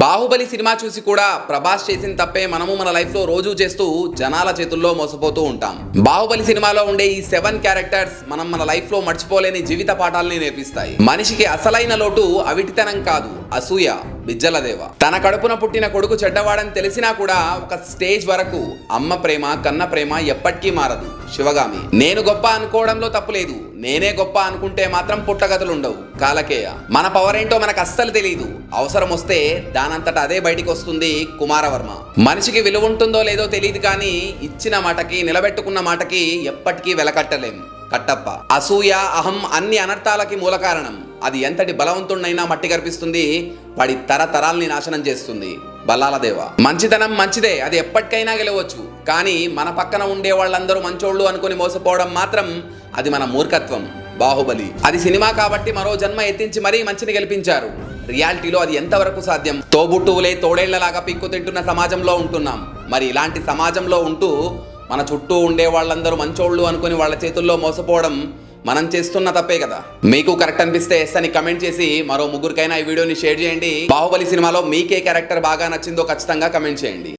Baahubali cinema చూసి కూడా ప్రభాస్ చేసిన తప్పే మనము మన లైఫ్లో రోజు చేస్తూ జనాల చేతుల్లో మోసపోతూ ఉంటాం. బాహుబలి సినిమాలో ఉండే ఈ సెవెన్ క్యారెక్టర్స్ మనం మన లైఫ్లో మర్చిపోలేని జీవిత పాఠాలని నేర్పిస్తాయి. మనిషికి అసలైన లోటు అవిటితనం కాదు అసూయ బిజ్జలదేవ తన కడుపున పుట్టిన కొడుకు చెడ్డవాడని తెలిసినా కూడా ఒక స్టేజ్ వరకు అమ్మ ప్రేమ కన్న ప్రేమ ఎప్పటికీ మారదు. శివగామి. నేను గొప్ప అనుకోవడంలో తప్పులేదు నేనే గొప్ప అనుకుంటే మాత్రం పుట్టగతులు ఉండవు కాలకేయ. మన పవర్ ఏంటో మనకు అస్సలు తెలియదు అవసరం వస్తే దానంతట అదే బయటికి వస్తుంది కుమారవర్మ. మనిషికి విలువ ఉంటుందో లేదో తెలియదు కానీ ఇచ్చిన మాటకి నిలబెట్టుకున్న మాటకి ఎప్పటికీ వెలకట్టలేం. కట్టప్ప. అసూయ అహం అన్ని అనర్థాలకి మూల కారణం అది ఎంతటి బలవంతుడినైనా మట్టి కనిపిస్తుంది వాడి తరతరాల్ని నాశనం చేస్తుంది. బల్లాలదేవ మంచితనం మంచిదే అది ఎప్పటికైనా గెలవచ్చు. కానీ మన పక్కన ఉండే వాళ్ళందరూ మంచోళ్ళు అనుకుని మోసపోవడం మాత్రం అది మన మూర్ఖత్వం బాహుబలి. అది సినిమా కాబట్టి మరో జన్మ ఎత్తించి మరీ మంచిని గెలిపించారు. రియాలిటీలో అది ఎంతవరకు సాధ్యం? తోబుట్టువులే తోడేళ్ళలాగా పిక్కు తింటున్న సమాజంలో ఉంటున్నాం. మరి ఇలాంటి సమాజంలో ఉంటూ మన చుట్టూ ఉండే వాళ్ళందరూ మంచోళ్ళు అనుకుని వాళ్ళ చేతుల్లో మోసపోవడం మనం చేస్తున్న తప్పే కదా. మీకు కరెక్ట్ అనిపిస్తే ఎస్ అని కమెంట్ చేసి మరో ముగ్గురికైనా ఈ వీడియోని షేర్ చేయండి. బాహుబలి సినిమాలో మీకే క్యారెక్టర్ బాగా నచ్చిందో ఖచ్చితంగా కమెంట్ చేయండి.